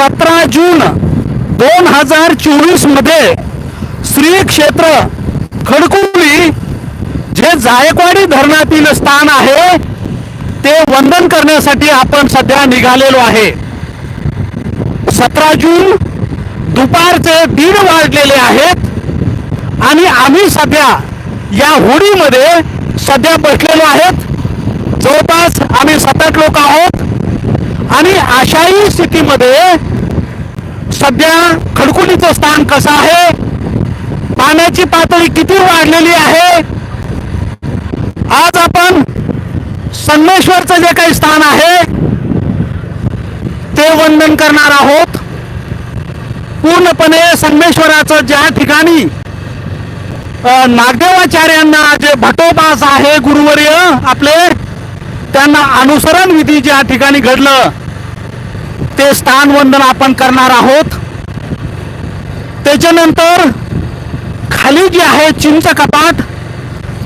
सतरा जून दोन हजार चोवीसमध्ये श्री क्षेत्र खडकुली जे जायकवाडी धरणातील स्थान आहे ते वंदन करण्यासाठी आपण सध्या निघालेलो आहे. सतरा जून दुपारचे दीड वाजलेले आहेत आणि आम्ही सध्या या होडीमध्ये सध्या बसलेलो आहेत. जवळपास आम्ही सात लोक आहोत आणि अशाही स्थितीमध्ये सध्या खडकुलीचं स्थान कसं आहे? पाण्याची पातळी किती वाढलेली आहे? आज आपण संगमेश्वरचं जे काही स्थान आहे ते वंदन करणार आहोत. पूर्णपणे संगमेश्वराचं ज्या ठिकाणी नागदेवाचार्यांना जे भटोबास आहे गुरुवर्य आपले त्यांना अनुसरण विधी ज्या ठिकाणी घडलं ते स्थान वंदन आपण करणार आहोत. त्याच्यानंतर खाली जे आहे चिंच कपाट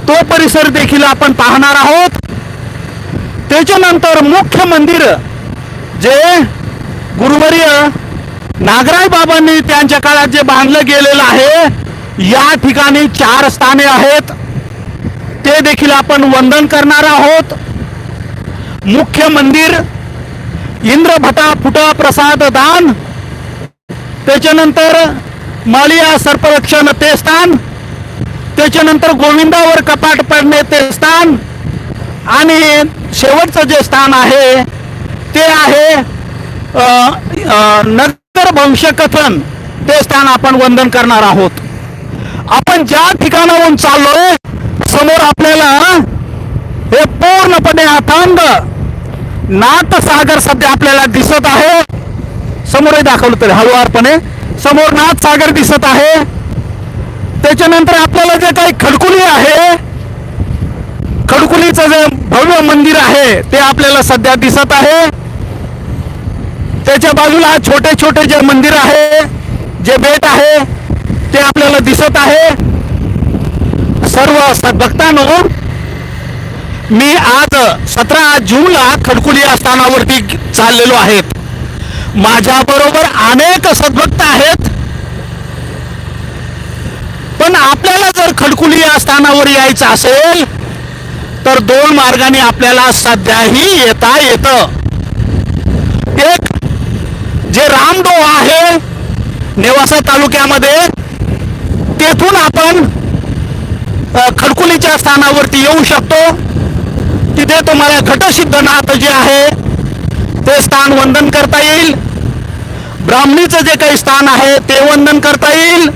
तो परिसर देखील आपण पाहणार आहोत. त्याच्यानंतर मुख्य मंदिर जे गुरुवर्य नागराय बाबांनी त्यांच्या काळात जे बांधलं गेलेलं आहे या ठिकाणी चार स्थाने आहेत. ते देखील आपण वंदन करणार आहोत. मुख्य मंदिर इंद्रभटा फुटा प्रसाद दान. त्याच्यानंतर मालिया सर्परक्षण ते स्थान. त्याच्यानंतर गोविंदावर कपाट पडणे ते स्थान. आणि शेवटचं जे स्थान आहे ते आहे नंतर अ, भविष्यकथन ते स्थान आपण वंदन करणार आहोत. आपण ज्या ठिकाणाहून चाललोय समोर आपल्याला हे पूर्णपणे अथांग नाथसागर सध्या आपल्याला दिसत आहे. समोरही दाखवलं तरी हळूवारपणे समोर नाथसागर दिसत आहे. त्याच्यानंतर आपल्याला जे काही खडकुली आहे खडकुलीचं जे भव्य मंदिर आहे ते आपल्याला सध्या दिसत आहे. त्याच्या बाजूला छोटे छोटे जे मंदिर आहे जे बेट आहे ते आपल्याला दिसत आहे. सर्व स- भक्तांनो मी आज सतरा जूनला खडकुली आस्थानावरती चाललेलो आहेत माझ्या बरोबर अनेक सद्भक्त आहेत. पण आपल्याला जर खडकुली या स्थानावर यायचं असेल तर दोन मार्गाने आपल्याला सध्याही येता येतं. एक जे रामडो आहे नेवासा तालुक्यामध्ये तेथून आपण खडकुलीच्या स्थानावरती येऊ शकतो. तिथे तुम्हाला घटसिद्धनाथ जे आहे ते स्थान वंदन करता येईल. ब्राह्मणीचं जे काही स्थान आहे ते वंदन करता येईल.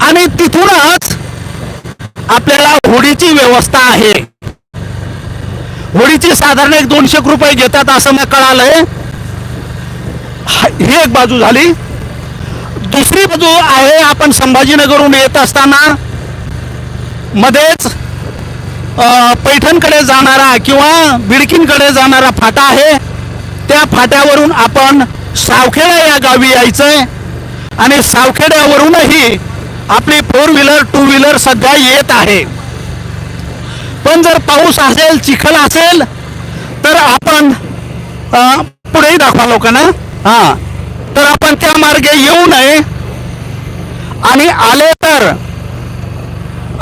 आणि तिथूनच आपल्याला होडीची व्यवस्था आहे. होडीची साधारण एक दोनशे रुपये घेतात असं मला कळालंय. हा- ही एक बाजू झाली. दुसरी बाजू आहे आपण संभाजीनगरहून येत असताना मध्येच पैठणकडे जाणारा किंवा बिडकीनकडे जाणारा फाटा आहे. त्या फाट्यावरून आपण सावखेडा या गावी यायचंय. आणि सावखेड्यावरूनही आपली फोर व्हीलर टू व्हीलर सध्या येत आहे. पण जर पाऊस असेल चिखल असेल तर आपण पुढेही दाखवा लोकांना हा. तर आपण त्या मार्गे येऊ नये. आणि आले तर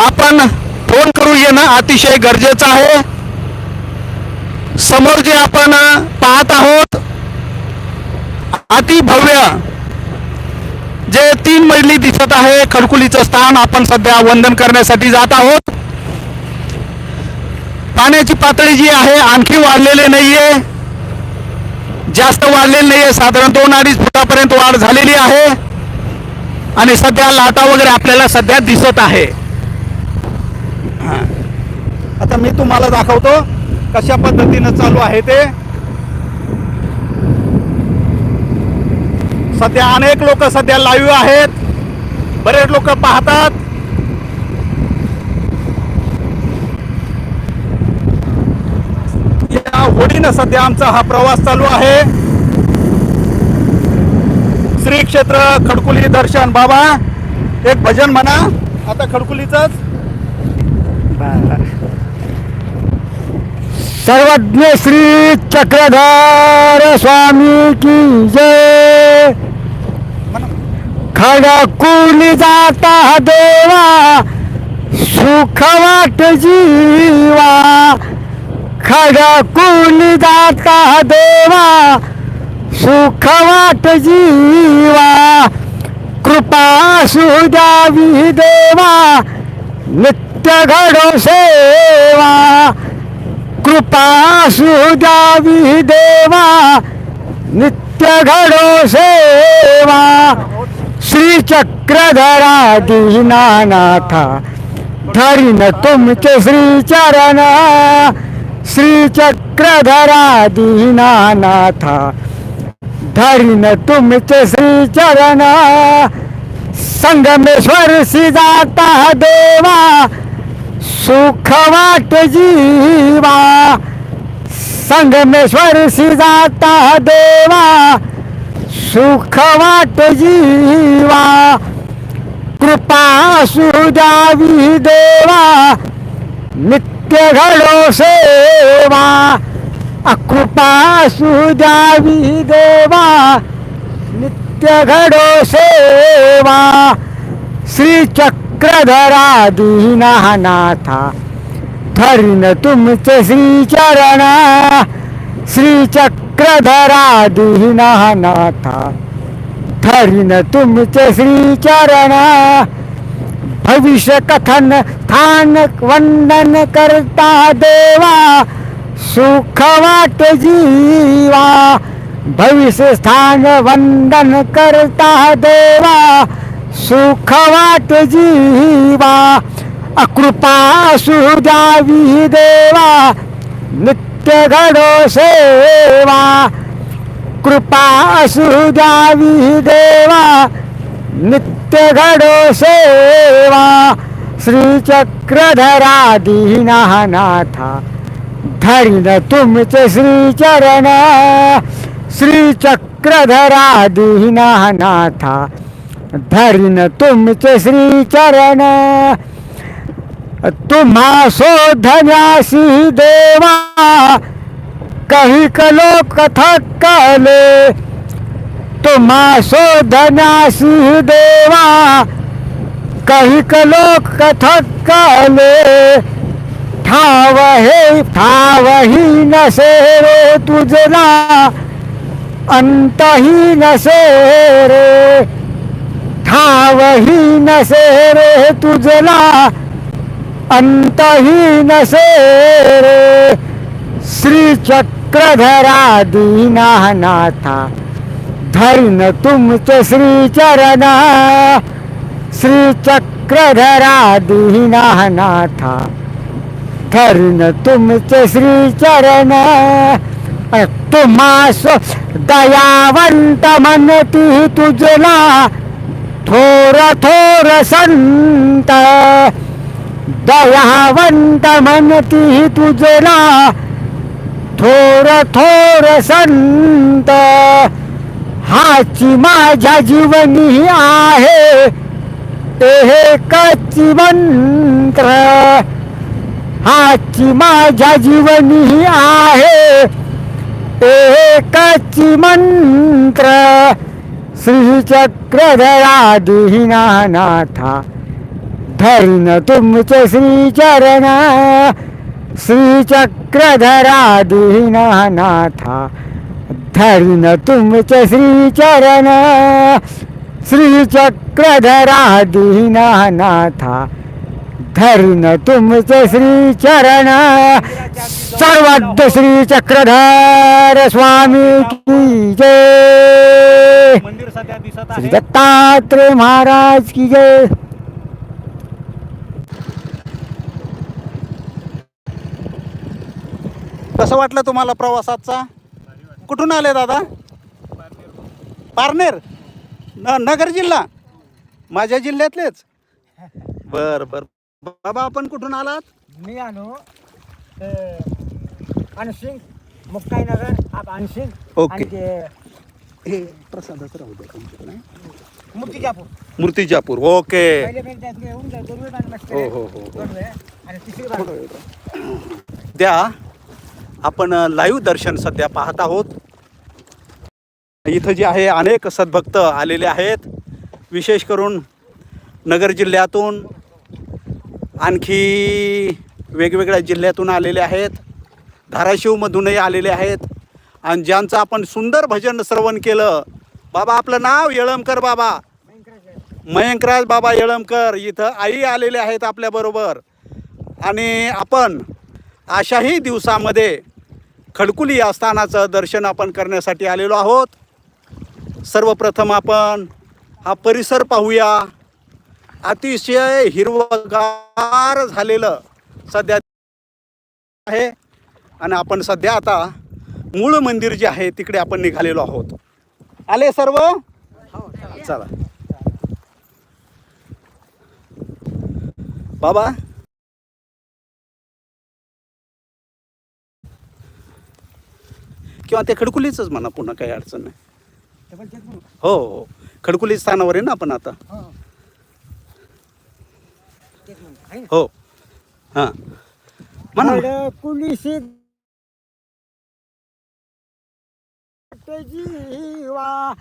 आपण फोन करू येणं अतिशय गरजेचं आहे. समोर जे आपण पाहत आहोत अति भव्य जे तीन मजली दिसत आहे खडकुलीचं स्थान आपण सध्या वंदन करण्यासाठी जात आहोत. पाण्याची पातळी जी आहे आणखी वाढलेली नाहीये. जास्त वाढलेली नाहीये साधारण दोन अडीच फुटापर्यंत वाढ झालेली आहे. आणि सध्या लाटा वगैरे आपल्याला सध्या दिसत आहे. आता मी तुम्हाला दाखवतो कशा पद्धतीनं चालू आहे ते. सध्या अनेक लोक सध्या लाईव्ह आहेत. बरेच लोक पाहतात. या होडीनं सध्या आमचा हा प्रवास चालू आहे. श्री क्षेत्र खडकुली दर्शन. बाबा एक भजन म्हणा. आता खडकुलीच सर्वज्ञ श्री चक्रधर स्वामी की जय। खडकुली जाता देवा सुख वाट जीवा. खडकुली जाता देवा सुख वाट जीवा. कृपा सुद्यावी देवा नित्य घडो सेवा. कृपा सुद्यावी देवा नित्य घडो सेवा. श्री चक्रधरा दीनानाथा धरीन तुमचे श्री चरण श्री चक्रधरा दीनानाथा धरीन तुमचे श्री चरण संगमेश्वर सी जाता देवा सुख वाट जीवा संगमेश्वर सी जाता देवा सुख वाट जीवा कृपा सुजावी देवा नित्य घडो सेवा अकृपा सुजावी देवा नित्य घडो सेवा श्री चक्रधरा दीनानाथा ठरिन तुमचे श्री चरण श्री चक्रधरा दीनानाथा धरीन तुमचे श्रीचरण। भविष्य कथन स्थान वंदन करता देवा। सुख वाट जीवा। भविष्य स्थान वंदन करता देवा। सुख वाट जीवा अकृपा सुजावी देवा नित्य घडो सेवा कृपा सुजावी देवा नित्य घडो सेवा श्रीचक्रधरा दीनानाथा धरिन तुमचे श्रीचरण श्रीचक्रधरा दीनानाथा धरीन तुमचे श्री चरण तुम्हा शोधण्यासी देवा काही कलो कथकले तुम्हा शोधण्यासी देवा काही कलो कथकले ठाव हे ठावही नसे रे तुझला अंतही नसे रे. ठावही नसे रे तुझला अंतही नसे रे. श्री चक्रधरा दीनानाथा धरीन तुमचे श्री चरणा श्री चक्रधरा दीनानाथा धरीन तुमचे श्री चरण तुम्हास दयावंत म्हणती तुझला थोर थोर संत दयावंत म्हणती तुझला. थोर थोर संत हाची माझ्या जीवनी आहे. एकच मंत्र हाची माझ्या जीवनी आहे. एकच मंत्र श्री नाथा धरिन तुमचे श्री चरण श्री चक्रधरा दीनानाथा तुमचे श्री चरण श्री चक्रधरा दीनानाथा तुमचे श्री चरण श्री चक्रधर स्वामी की जय। श्री आहे दत्तात्रय महाराज की जय। कसं वाटलं तुम्हाला प्रवासाचा? कुठून आले दादा? पारनेर. न नगर जिल्हा? माझ्या जिल्ह्यातलेच? बर बर. बाबा आपण कुठून आलात? मी आलो अनसिंग मुक्ताईनगर आप अनसिंग ओके. हे प्रसादाचं राहू द्या तुमच्याकडे. मूर्तिजापूर मूर्तिजापूर ओके. पहिले मी येऊन जाऊ, हो, हो, हो, हो. आणि तिसरी द्या. आपण लाईव्ह दर्शन सध्या पाहत आहोत. इथं जे आहे अनेक सद्भक्त आलेले आहेत. विशेष करून नगर जिल्ह्यातून आणखी वेगवेगळ्या जिल्ह्यातून आलेले आहेत. धाराशिवमधूनही आलेले आहेत. आणि ज्यांचं आपण सुंदर भजन श्रवण केलं बाबा आपलं नाव येळमकर बाबा. मयंकराज बाबा येळमकर इथं आई आलेले आहेत आपल्याबरोबर आणि आपण अशाही दिवसामध्ये खडकुली या स्थानाचं दर्शन आपण करण्यासाठी आलेलो आहोत. सर्वप्रथम आपण हा परिसर पाहूया. अतिशय हिरवगार झालेलं सध्या आहे. आणि आपण सध्या आता मूळ मंदिर जे आहे तिकडे आपण निघालेलो आहोत. आले सर्व? चला. बाबा? किंवा ते खडकुलीच म्हणा पुन्हा काही अडचण नाही. हो हो. खडकुली स्थानावर आहे ना आपण आता. हो. हां. म्हणा ना. खडकुलीशी जीवा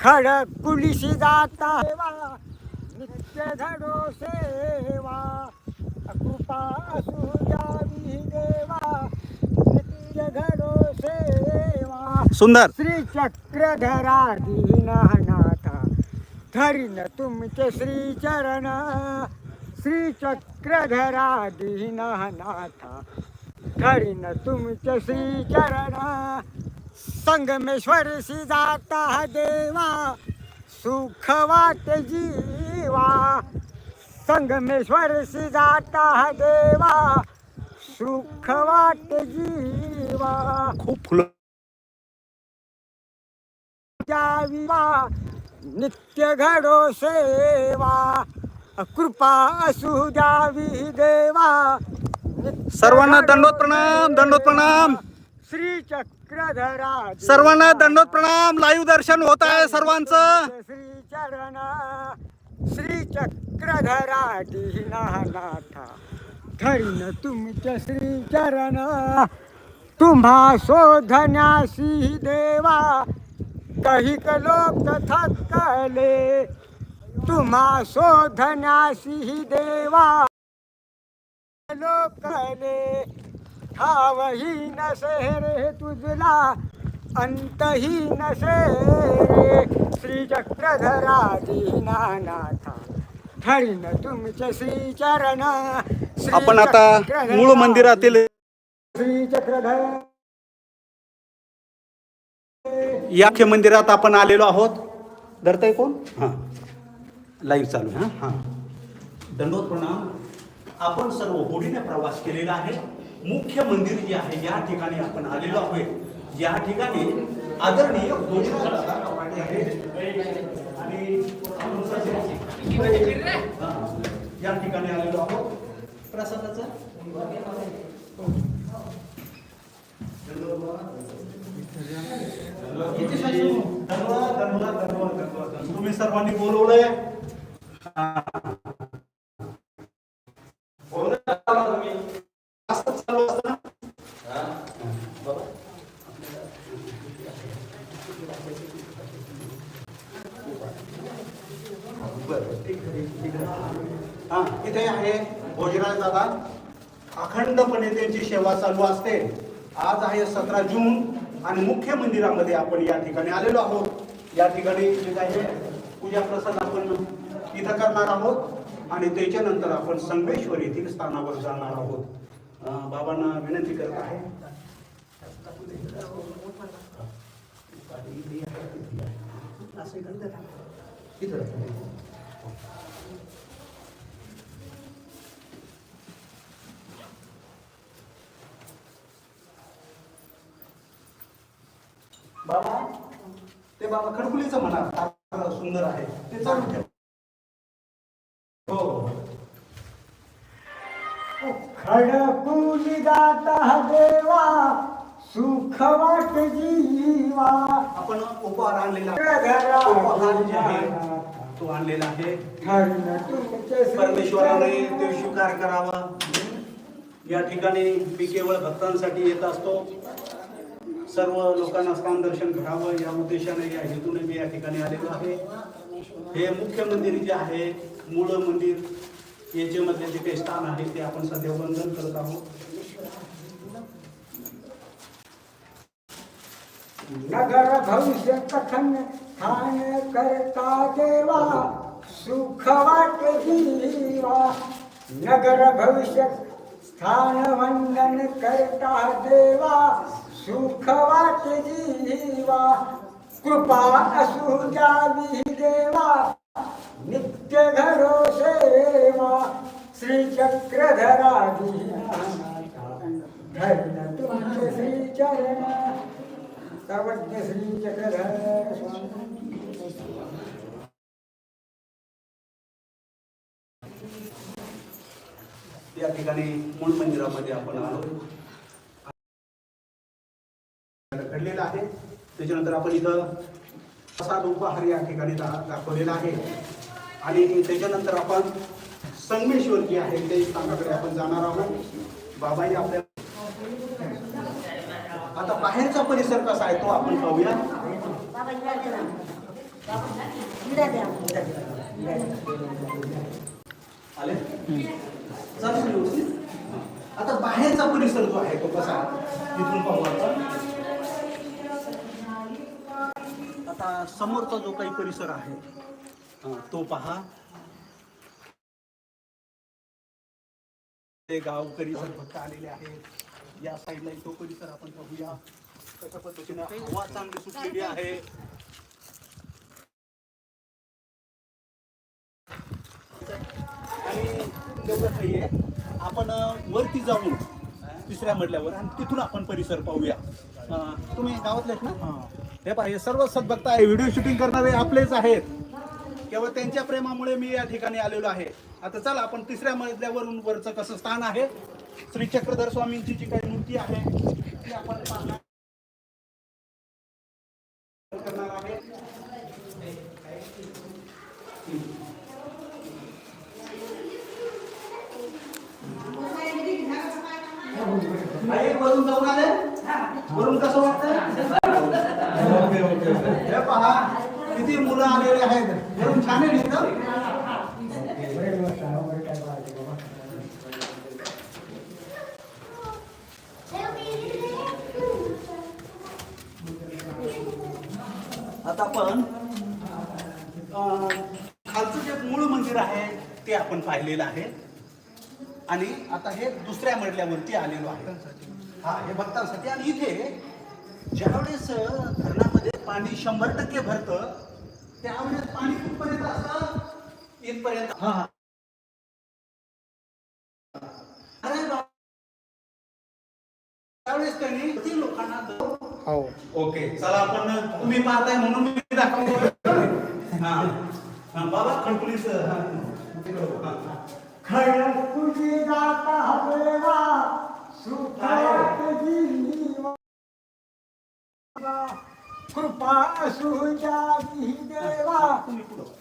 खडकुलीशी जाता. हेवा नित्य धडो सेवा. कृपा असू द्यावी देवा. नित्य घडो सेवा. सुंदर. श्री चक्रधरा दीननाथा धरीन तुमचे श्री चरण श्री चक्रधरा दीननाथा धरीन तुमचे श्री चरण संगमेश्वर सी जाता देवा सुख वाट जीवा। संगमेश्वर सी जाता देवा सुख वाट जीवा। खूप फुलं द्याविवा नित्य घडो सेवा। कृपा असू द्यावी देवा। सर्वांना दंडोत प्रणाम दंडोत प्रणाम। श्री चक्रधरा सर्वांना दंडोत प्रणाम. लाईव्ह दर्शन होत आहे सर्वांचं. श्री चरण श्री चक्रधरा धरीन तुमच्या श्री चरण तुम्हा शोधण्यासी देवा. कहिक लोक थकले तुम्हा शोधण्यासी देवा. लोकले ठावही नसे रे तुझला अंतही नसे रे श्री चक्रधरा दीनानाथा धरीन तुमचे श्री चरण आपण आता मूळ मंदिरातील श्री चक्रधर याख्य मंदिरात आपण आलेलो आहोत. धरताय कोण? हां. लाईव्ह चालू हां हां. दंडोत प्रणाम. आपण सर्व होडीने प्रवास केलेला आहे. मुख्य मंदिर जे आहे या ठिकाणी आपण आलेलो आहोत. या ठिकाणी आदरणीय या ठिकाणी आलेलो आहोत. प्रसादाचा तुम्ही सर्वांनी बोलवलंय. बोलवलंय तुम्ही. असंच चालू असतं ना? इथे आहे भोजराज दादा. अखंडपणे त्यांची सेवा चालू असते. आज आहे सतरा जून आणि मुख्य मंदिरामध्ये आपण या ठिकाणी आलेलो आहोत. या ठिकाणी जे काही पूजा प्रसाद आपण इथं करणार आहोत आणि त्याच्यानंतर आपण संगमेश्वर येथील स्थानावर जाणार आहोत. बाबांना विनंती करत आहे. बाबा ते बाबा खडकुलीचं म्हणा सुंदर आहे. ते चालू ठेव. हो. खडकुली जाता देवा सुख वाट जीवा. आपण उपहार आणलेला उपहार आहे. तो आणलेला आहे. तुमचे परमेश्वराने. ते स्वीकार करावा. या ठिकाणी मी केवळ भक्तांसाठी येत असतो. सर्व लोकांना स्थान दर्शन घडावं या उद्देशाने या हेतूने मी या ठिकाणी आलेलो आहे. हे मुख्य मंदिर जे आहे मूळ मंदिर याच्यामध्ये जे काही स्थान आहे ते आपण सध्या वंदन करत आहोत. नगर भविष्य कथन ठाण करता देवा सुख वाट जीवा नगर भविष्य स्थान वंदन करता देवा सुख वाट जीवा कृपा असू जावी देवा। नित्य घरो सेवा श्री चक्रधरा धैर्य तुमचे श्री चरण सर्वज्ञ श्री चक्रधर स्वामी या ठिकाणी मूळ मंदिरामध्ये आपण आलो. घडलेला आहे. त्याच्यानंतर आपण इथं प्रसाद उपहार या ठिकाणी दाखवलेला आहे. आणि त्याच्यानंतर आपण संगमेश्वर जे आहे ते स्थानाकडे आपण जाणार आहोत. बाबाही आपल्या आता बाहेरचा परिसर कसा आहे तो आपण पाहूया. आले? चालेल व्यवस्थित? आता बाहेरचा परिसर जो आहे तो कसा तिथून पाहू आता समोरचा जो काही परिसर आहे तो पहा. ते गावकरी जर फक्त आलेले आहेत. या साईडला तो परिसर आपण पाहूया कशा पद्धतीने हवा चांगली सुटलेली आहे. आणि तेवढं नाहीये आपण वरती जाऊन तिसऱ्या मजल्यावर आणि तिथून आपण परिसर पाहूया. तुम्ही गावातलेच ना? हे पहा हे सर्व सद्भक्त आहे. व्हिडिओ शूटिंग करणारे आपलेच आहेत. केवळ त्यांच्या प्रेमामुळे मी या ठिकाणी आलेलो आहे. आता चला आपण तिसऱ्या मजल्यावरून वरचं कसं स्थान आहे? श्री चक्रधर स्वामींची जी काही मूर्ती आहे ती आपण करणार आहे. वरून जाऊन आले? वरून कसं वाटतं हे पहा किती मुलं आलेले आहेत. आता आपण खालचं जे मूळ मंदिर आहे ते आपण पाहिलेलं आहे. आणि आता हे दुसऱ्या मजल्यावरती आलेलो आहे. हा हे भक्तांसाठी. आणि इथे ज्यावेळेस धरणामध्ये पाणी शंभर टक्के भरतं त्यावेळेस पाणी कुठपर्यंत असतं? इथपर्यंत. हा हा. अरे बा- त्यावेळेस त्यांनी किती लोकांना द- हो. ओके चला आपण तुम्ही पाहताय म्हणून मी दाखवतो. हा. हा, बाबा खडकुलीच खड तुझी जाता देवा सुख वाट जीवा कृपा असू जावी देवा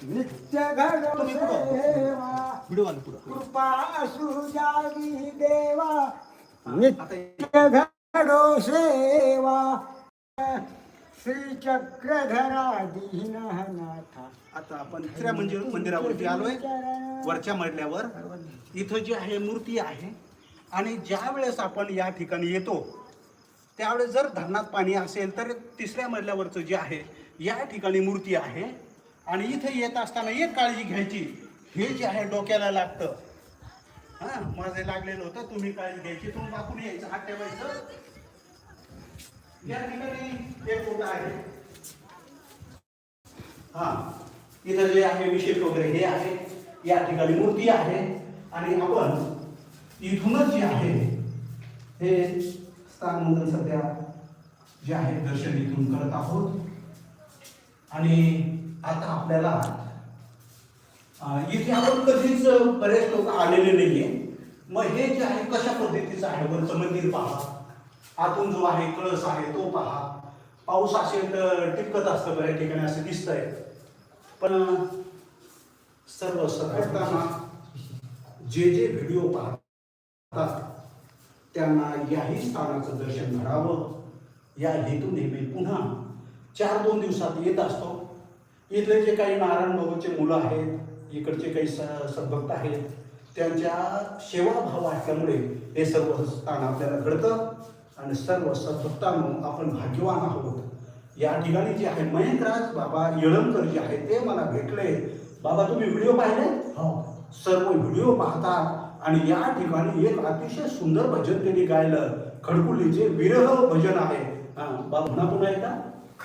नित्य घडो तुम्ही पुढं. सेवा कृपा असू जावी देवा नित्य घडो सेवा. श्री चक्रधरा दीननाथा आता आपण तिसऱ्या मंदिर मंदिरावरती आलोय. वरच्या मजल्यावर. इथं जी आहे मूर्ती आहे. आणि ज्या वेळेस आपण या ठिकाणी येतो त्यावेळेस जर धरणात पाणी असेल तर तिसऱ्या मजल्यावरचं जे आहे या ठिकाणी मूर्ती आहे. आणि इथे येत असताना एक काळजी घ्यायची. हे जे आहे डोक्याला लागतं. हां माझे लागलेलं होतं तुम्ही काळजी घ्यायची. तुम्ही वाकून यायचं हात ठेवायचं. या ठिकाणी एक ओटा आहे. हां इथं जे आहे विशेष वगैरे हे आहे. या ठिकाणी मूर्ती आहे. आणि आपण इथूनच जे आहे हे स्थान सध्या जे आहे दर्शन इथून करत आहोत. आणि आता आपल्याला इथे आपण कधीच बरेच लोक आलेले नाहीये. मग हे जे आहे कशा पद्धतीचं आहे? वरचं मंदिर पहा. आतून जो आहे कळस आहे तो पहा. पाऊस असेल तर टिपकत असतं बऱ्याच ठिकाणी असं दिसतंय. पण सर्व सगळ्यांना जे जे व्हिडिओ पाहतात त्यांना याही स्थानाचं दर्शन घडावं. या हेतूने मी पुन्हा चार दोन दिवसात येत असतो. इथले जे काही नारायण बाबूचे मुलं आहेत इकडचे काही स सद्भक्त आहेत त्यांच्या सेवाभाव असल्यामुळे हे सर्व स्थान आपल्याला घडतं आणि सर्व सद्भक्तांनो आपण भाग्यवान आहोत. या ठिकाणी जे आहे मयंकराज बाबा येळंकर जे आहे ते मला भेटले. बाबा तुम्ही व्हिडिओ पाहिले? हो. सर्व व्हिडिओ पाहतात. आणि या ठिकाणी एक अतिशय सुंदर भजन त्यांनी गायलं. खडकुलीचे विरह भजन आहे. पुन्हा पुन्हा एकदा.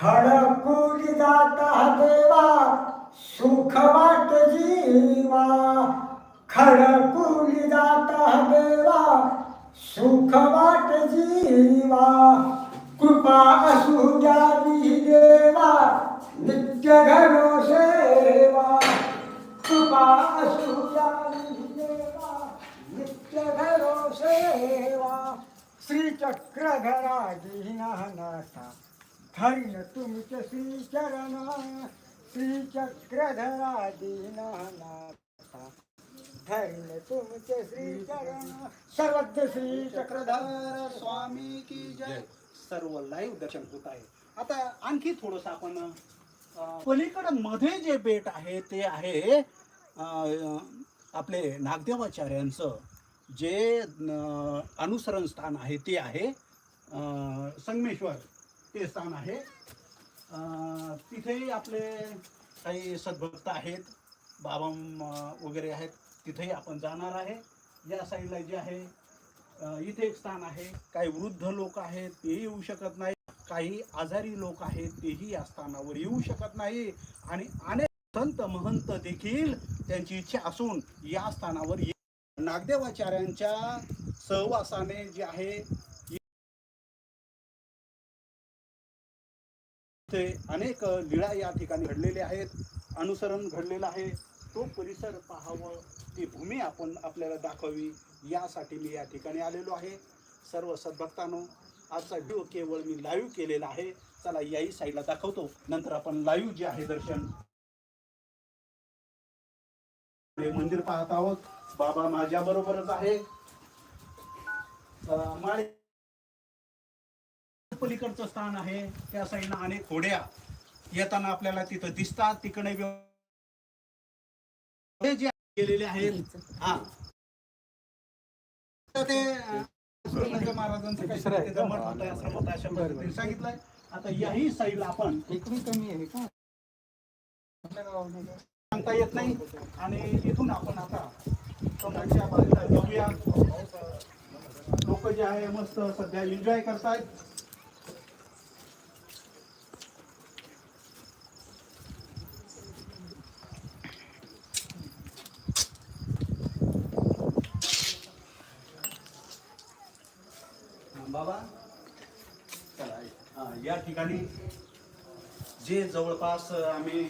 खडकुली जाता देवा सुख वाट जीवा. खडकुली जाता देवा सुख वाट जीवा. कृपा असू द्यावी देवा नित्य घरो सेवा. कृपा असू द्यावी नित्य घरो सेवा श्रीचक्रधरा दीननाथा धरिन तुमचे श्रीचरण श्रीचक्रधरा दीननाथा धरिन तुमचे श्रीचरण सर्वज्ञ श्रीचक्रधर स्वामी की जय। सर्व लाईव्ह दर्शन होत आहे. आता आणखी थोडस आपण पलीकडं मध्ये जे बेट आहे ते आहे आपले नागदेवाचार्यांचं. जे अनुसरण स्थान आहे ते आहे संगमेश्वर. ते स्थान आहे. तिथेही आपले काही सद्भक्त आहेत बाबा वगैरे आहेत तिथेही आपण जाणार आहे. या साईडला जे आहे इथे एक स्थान आहे. काही वृद्ध लोक आहेत तेही येऊ शकत नाही. काही आजारी लोक आहेत तेही या स्थानावर येऊ शकत नाही. आणि अनेक संत महंत देखील त्यांची इच्छा असून या स्थानावर ये- नागदेवाचार्यांच्या सहवासाने जे आहे ते अनेक लीळा या ठिकाणी घडलेल्या आहेत अनुसरण घडलेलं आहे. तो परिसर पाहावं ती भूमी आपण आपल्याला दाखवावी यासाठी मी या ठिकाणी आलेलो आहे. सर्व सद्भक्तांनो आजचा व्हिडिओ केवळ मी लाईव्ह केलेला आहे. चला याही साईडला दाखवतो. नंतर आपण लाईव्ह जे आहे दर्शन हे मंदिर पाहत आहोत. बाबा माझ्या बरोबरच आहे. माळे पलीकडचं स्थान आहे. त्या साईडनं अनेक होड्या येताना आपल्याला तिथं दिसतात. तिकडे जे गेलेले आहेत. हा. ते महाराजांचं काही ते जमत होतं आश्रम होता अशा पद्धतीने सांगितलंय. आता याही साईडला आपण सांगता येत नाही. आणि इथून आपण आता जाऊया. लोक जे आहे मस्त सध्या एन्जॉय करतायत. बाबा चला, या ठिकाणी. जे जवळपास आम्ही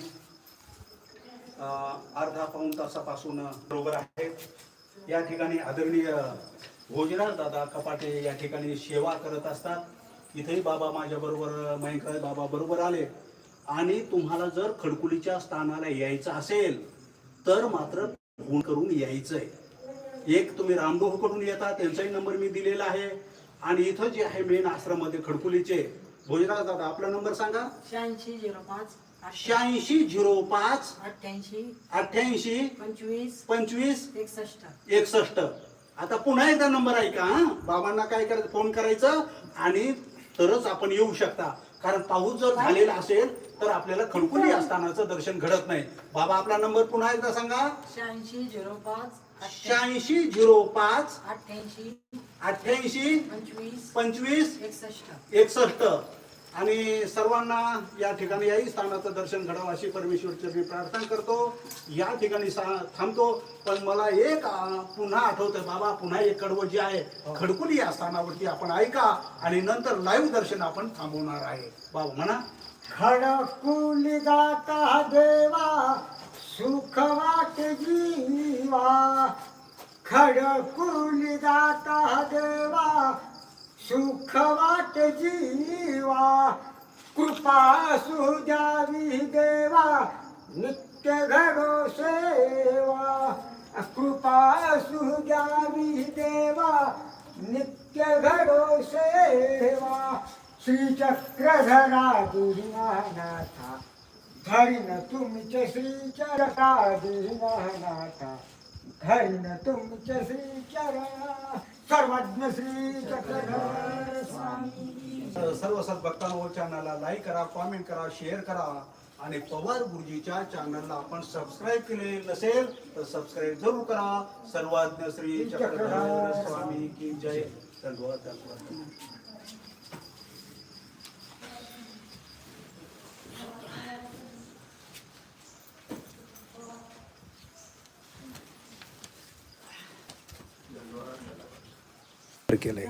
अर्धा पाऊण तासापासून बरोबर आहेत या ठिकाणी आदरणीय भोजराज दादा कपाटे या ठिकाणी सेवा करत असतात. इथेही बाबा माझ्याबरोबर मयंकर बाबा बरोबर आले. आणि तुम्हाला जर खडकुलीच्या स्थानाला यायचं असेल तर मात्र फोन करून यायचंय. एक तुम्ही रामभाऊकडून येता त्यांचाही नंबर मी दिलेला आहे. आणि इथं जे आहे मेन आश्रममध्ये खडकुलीचे भोजराज दादा आपला नंबर सांगा. शहाऐंशी झिरो पाच शहाऐंशी झिरो पाच अठ्ठ्याऐंशी अठ्ठ्याऐंशी पंचवीस पंचवीस एकसष्ट. एकसष्ट. आता पुन्हा एकदा नंबर ऐका हा. बाबांना काय करायचं फोन करायचं आणि तरच आपण येऊ शकता. कारण पाऊस जर झालेला असेल तर आपल्याला खडकुली असतानाचं दर्शन घडत नाही. बाबा आपला नंबर पुन्हा एकदा सांगा. शहाऐंशी झिरो पाच शहाऐंशी झिरो पाच अठ्ठ्याऐंशी अठ्ठ्याऐंशी पंचवीस पंचवीस एकसष्ट. एकसष्ट. आणि सर्वांना या ठिकाणी याही स्थानाचं दर्शन घडावं अशी परमेश्वरची मी प्रार्थना करतो. या ठिकाणी सा- थांबतो पण मला एक पुन्हा आठवतं बाबा पुन्हा एक कडवं जे आहे खडकुली या स्थानावरती आपण ऐका आणि नंतर लाईव्ह दर्शन आपण थांबवणार आहे. बाबा म्हणा. खडकुली जाता देवा सुख वाट जीवा. खडकुली जाता देवा सुख वाट जीवा कृपा सुजावी देवा नित्य घडो सेवा. कृपा सुजावी देवा नित्य नित्य घडो सेवा. श्रीचक्रधरा दीनानाथा धरिन तुमचे श्रीचरता दीनानाथा धरिन तुमचे श्रीचरण सर्वज्ञ श्री चक्रधर स्वामी सर्व सद्भक्तांनो चॅनलला लाईक करा कॉमेंट करा शेअर करा. आणि पवार गुरुजीच्या चॅनलला आपण सबस्क्राईब केले नसेल तर सबस्क्राईब जरूर करा. सर्वाज्ञ श्री चक्रधर स्वामी की जय. धन्यवाद. धन्यवाद केलंय.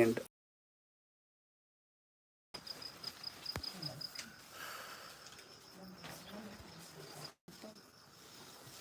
एंड